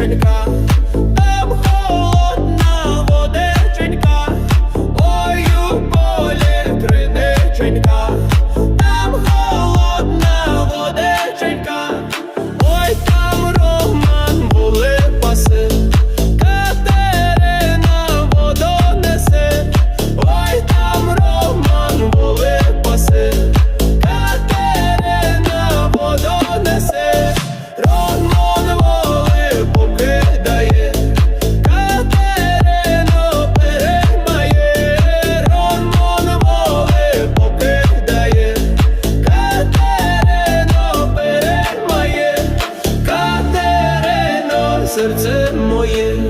friend God. Переймає, Катерино,